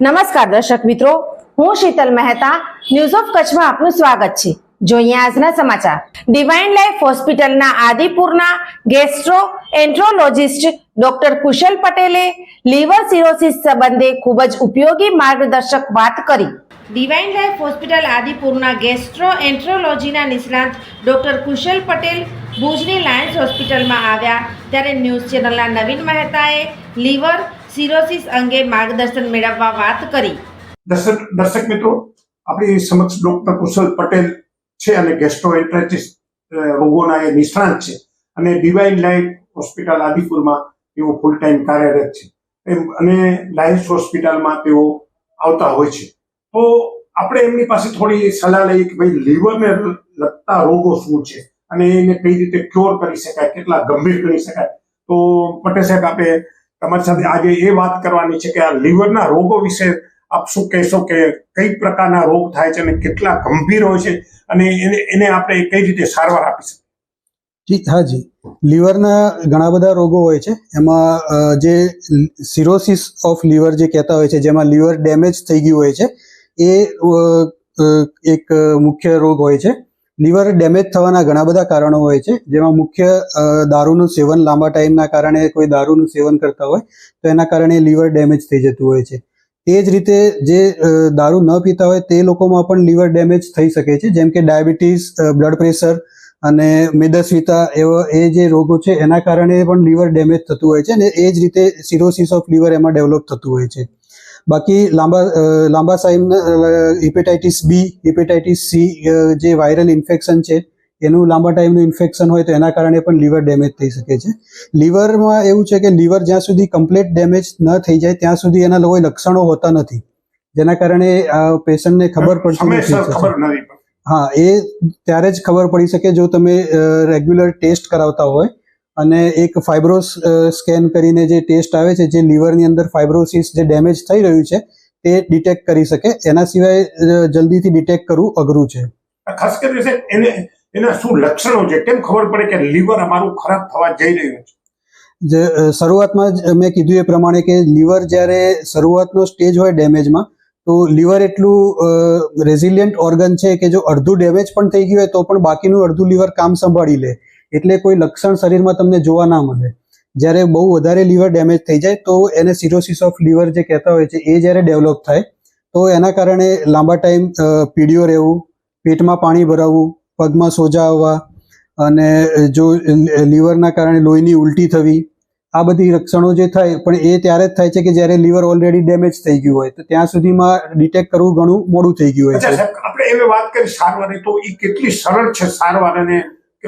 નમસ્કાર દર્શક મિત્રો, હું શીતલ મહેતા ન્યૂઝ ઓફ કચ્છમાં આપનું સ્વાગત છે. જોઈએ આજના સમાચાર. ડિવાઇન લાઈફ હોસ્પિટલના આદિપુરના ગેસ્ટ્રો એન્ટ્રોલોજિસ્ટ ડોક્ટર કુશલ પટેલે લીવર સિરોસિસ સંબંધે ખૂબ જ ઉપયોગી માર્ગદર્શક વાત કરી. ડિવાઇન લાઈફ હોસ્પિટલ આદિપુરના ગેસ્ટ્રો એન્ટ્રોલોજીના નિષ્ણાંત ડોક્ટર કુશલ પટેલ ભુજની લાયન્સ હોસ્પિટલમાં આવ્યા. ત્યારે ન્યૂઝ ચેનલના નવીન મહેતાએ લીવર સિરોસિસ અંગે માર્ગદર્શન મેળવવા વાત કરી. દર્શક દર્શક મિત્રો, આપણી સમક્ષ ડોક્ટર કુશલ પટેલ છે અને ગેસ્ટ્રોએન્ટ્રાઇટિસ રોગોના એ નિષ્ણાંત છે. અને ડિવાઇન લાઇફ હોસ્પિટલ આદિપુરમાં તેઓ ફૂલ ટાઈમ કાર્યરત છે. એમ, અને લાયન્સ હોસ્પિટલમાં તેઓ આવતા હોય છે. તો આપણે એમની પાસે થોડી સલાહ લઈએ કે ભાઈ લીવરને લગતા રોગો શું છે? અને એને કઈ રીતે ક્યોર કરી શકાય? કેટલા ગંભીર કરી શકાય? તો પટેલ સાહેબ આપણે તમારી સાથે આજે એ વાત કરવાની છે કે આ લીવરના રોગો વિશે આપ શું કહેશો કે કઈ પ્રકારના રોગ થાય છે અને કેટલા ગંભીર હોય છે અને એને એને આપણે કઈ રીતે સારવાર આપી શકીએ? જી હાજી લીવરના ઘણા બધા રોગો હોય છે. એમાં જે સિરોસિસ ઓફ લીવર જે કહેતા હોય છે, જેમાં લીવર ડેમેજ થઈ ગયું હોય છે, એ એક મુખ્ય રોગ હોય છે. લીવર ડેમેજ થવાના ઘણા બધા કારણો હોય છે. જેમાં મુખ્ય દારૂનું સેવન લાંબા ટાઈમના કારણે કોઈ દારૂનું સેવન કરતા હોય, તો એના કારણે લીવર ડેમેજ થઈ જતું હોય છે. તે જ રીતે જે દારૂ ન પીતા હોય તે લોકોમાં પણ લીવર ડેમેજ થઈ શકે છે. જેમ કે ડાયાબિટીસ બ્લડ પ્રેશર અને મેદસ્વીતા એવા, એ જે રોગો છે, એના કારણે પણ લીવર ડેમેજ થતું હોય છે અને એ જ રીતે સિરોસિસ ઓફ લીવર એમાં ડેવલપ થતું હોય છે. બાકી લાંબા લાંબા સાઈમ હિપેટાઇટિસ બી હિપેટાઇટિસ સી જે વાયરલ ઇન્ફેક્શન છે એનું લાંબા ટાઈમનું ઇન્ફેક્શન હોય તો એના કારણે પણ લીવર ડેમેજ થઈ શકે છે. લીવરમાં એવું છે કે લીવર જ્યાં સુધી કમ્પ્લીટ ડેમેજ ન થઈ જાય ત્યાં સુધી એના કોઈ લક્ષણો હોતા નથી. જેના કારણે પેશન્ટને ખબર પડતી નથી. હા એ ત્યારે જ ખબર પડી શકે જો તમે રેગ્યુલર ટેસ્ટ કરાવતા હોય અને એક ફાઇબ્રોસ સ્કેન કરીને જે ટેસ્ટ આવે છે જે લીવરની અંદર ફાઇબ્રોસિસ જે ડેમેજ થઈ રહ્યું છે તે ડિટેક્ટ કરી શકે. એના સિવાય જલ્દીથી ડિટેક્ટ કરવું અઘરું છે. ખાસ કરીને એને એના શું લક્ષણો છે? કેમ ખબર પડે કે લીવર અમારું ખરાબ થવા જઈ રહ્યું છે? જે શરૂઆતમાં જ મેં કીધું એ પ્રમાણે કે લીવર જ્યારે શરૂઆતનો સ્ટેજ હોય ડેમેજમાં તો લીવર એટલું રેઝિલિયન્ટ ઓર્ગન છે કે જો અડધું ડેમેજ પણ થઈ ગયું હોય તો પણ બાકીનું અડધું લીવર કામ સંભાળી લે. એટલે કોઈ લક્ષણ શરીરમાં તમને જોવા ના મળે. જ્યારે બહુ વધારે લીવર ડેમેજ થઈ જાય તો એને સિરોસિસ ઓફ લીવર જે કહેતા હોય છે એ જ્યારે ડેવલપ થાય તો એના કારણે લાંબા ટાઈમ પીડીઓ રહેવું પેટમાં પાણી ભરાવવું પગમાં સોજા આવવા અને જો લીવરના કારણે લોહીની ઉલટી થવી આ બધી લક્ષણો જે થાય પણ એ ત્યારે જ થાય છે કે જ્યારે લીવર ઓલરેડી ડેમેજ થઈ ગયું હોય તો ત્યાં સુધીમાં ડિટેક્ટ કરવું ઘણું મોડું થઈ ગયું હોય છે. આપણે એવી વાત કરી સારવારની તો એ કેટલી સરળ છે સારવાર અને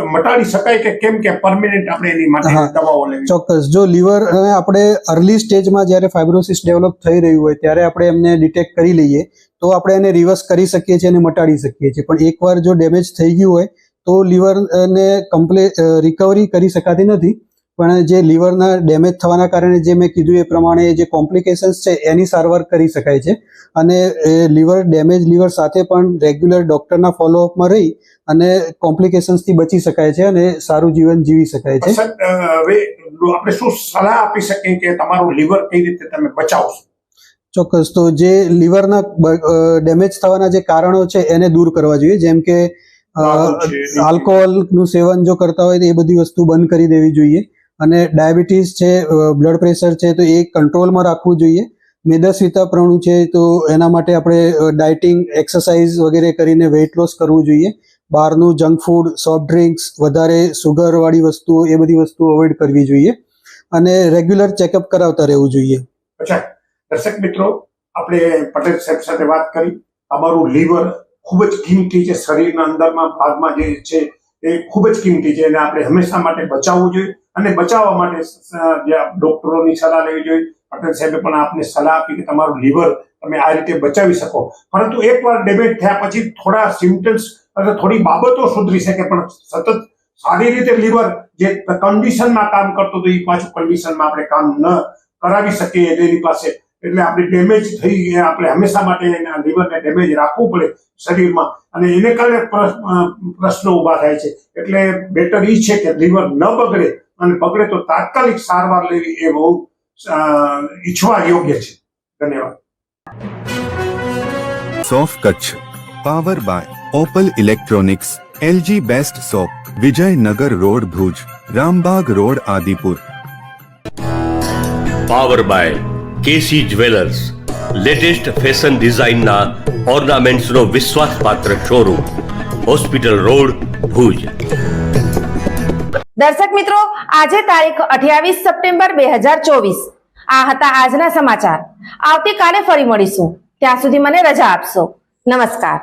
મટાડી શકાય કે કેમ કે પરમિનન્ટ આપણે એની માટે દવાઓ લેવી ચોક્કસ. જો લીવર આપણે અર્લી સ્ટેજમાં જ્યારે ફાઇબ્રોસિસ ડેવલપ થઈ રહ્યું હોય ત્યારે આપણે એમને ડિટેક્ટ કરી લઈએ તો આપણે એને રિવર્સ કરી શકીએ છીએ અને મટાડી શકીએ છીએ. પણ એકવાર જો ડેમેજ થઈ ગયું હોય તો લીવરને કમ્પ્લે રિકવરી કરી શકાતી નથી. પણ જે લીવરના ડેમેજ થવાના કારણે જે મેં કીધું એ પ્રમાણે જે કોમ્પ્લિકેશન્સ છે એની સારવાર કરી શકાય છે. અને લીવર ડેમેજ લીવર સાથે પણ રેગ્યુલર ડોક્ટરના ફોલોઅપમાં રહી અને કોમ્પ્લિકેશન્સથી બચી શકાય છે અને સારું જીવન જીવી શકાય છે. હવે આપણે શું સલાહ આપી શકીએ કે તમારું લીવર કઈ રીતે તમે બચાવશો? ચોક્કસ તો જે લીવરના ડેમેજ થવાના જે કારણો છે એને દૂર કરવા જોઈએ. જેમ કે આલ્કોહોલનું સેવન જો કરતા હોય તો એ બધી વસ્તુ બંધ કરી દેવી જોઈએ. અને ડાયાબિટીસ છે બ્લડ પ્રેશર છે, તો એ કંટ્રોલમાં રાખવું જોઈએ. મેદસ્વીતાપણું છે, તો એના માટે આપણે ડાયટિંગ એક્સરસાઇઝ વગેરે કરીને વેઇટ લોસ કરવું જોઈએ. બહારનું જંક ફૂડ સોફ્ટ ડ્રિંક્સ વધારે સુગરવાળી વસ્તુઓ, એ બધી વસ્તુઓ અવોઇડ કરવી જોઈએ. અને રેગ્યુલર ચેકઅપ કરાવતા રહેવું જોઈએ. અચ્છા, દર્શક મિત્રો, આપણે પટેલ સાહેબ સાથે વાત કરી. અમારું લીવર ખૂબ જ કિંમતી છે, શરીરના અંદરમાં ભાગમાં જે છે, એ ખૂબ જ કિંમતી છે, એને આપણે હંમેશા માટે બચાવવું જોઈએ. અને બચાવવા માટે ડોક્ટરોની સલાહ લેવી જોઈએ. પટેલ સાહેબે પણ આપને સલાહ આપી કે તમારું લીવર તમે આ રીતે બચાવી શકો. પરંતુ એકવાર ડેમેજ થયા પછી થોડા સિમ્ટમ્સ અથવા થોડી બાબતો સુધરી શકે પણ સતત સારી રીતે લીવર જે કન્ડિશનમાં કામ કરતું હતું એ પાછું કન્ડિશનમાં આપણે કામ ન કરાવી શકીએ એની પાસે. એટલે આપણે ડેમેજ થઈ ગયા, આપણે હંમેશા માટે એના લીવરને ડેમેજ રાખવું પડે શરીરમાં. અને એને કારણે પ્રશ્નો ઊભા થાય છે. એટલે બેટર એ છે કે લીવર ન બગડે અને બગડે તો તાત્કાલિક સારવાર લેવી એ બહુ ઈચ્છવા યોગ્ય છે. ધન્યવાદ. સોફ Kutch power by Opal Electronics LG best shop Vijaynagar road Bhuj Rambagh road Adipur. Power by KC jewellers latest fashion ડિઝાઇનના ઓર્નામેન્ટ્સનો વિશ્વાસપાત્ર શોરૂમ હોસ્પિટલ રોડ ભુજ. દર્શક મિત્રો, આજે તારીખ અઠ્યાવીસ સપ્ટેમ્બર બે હજાર ચોવીસ. આ હતા આજના સમાચાર. આવતીકાલે ફરી મળીશું. ત્યાં સુધી મને રજા આપશો. નમસ્કાર.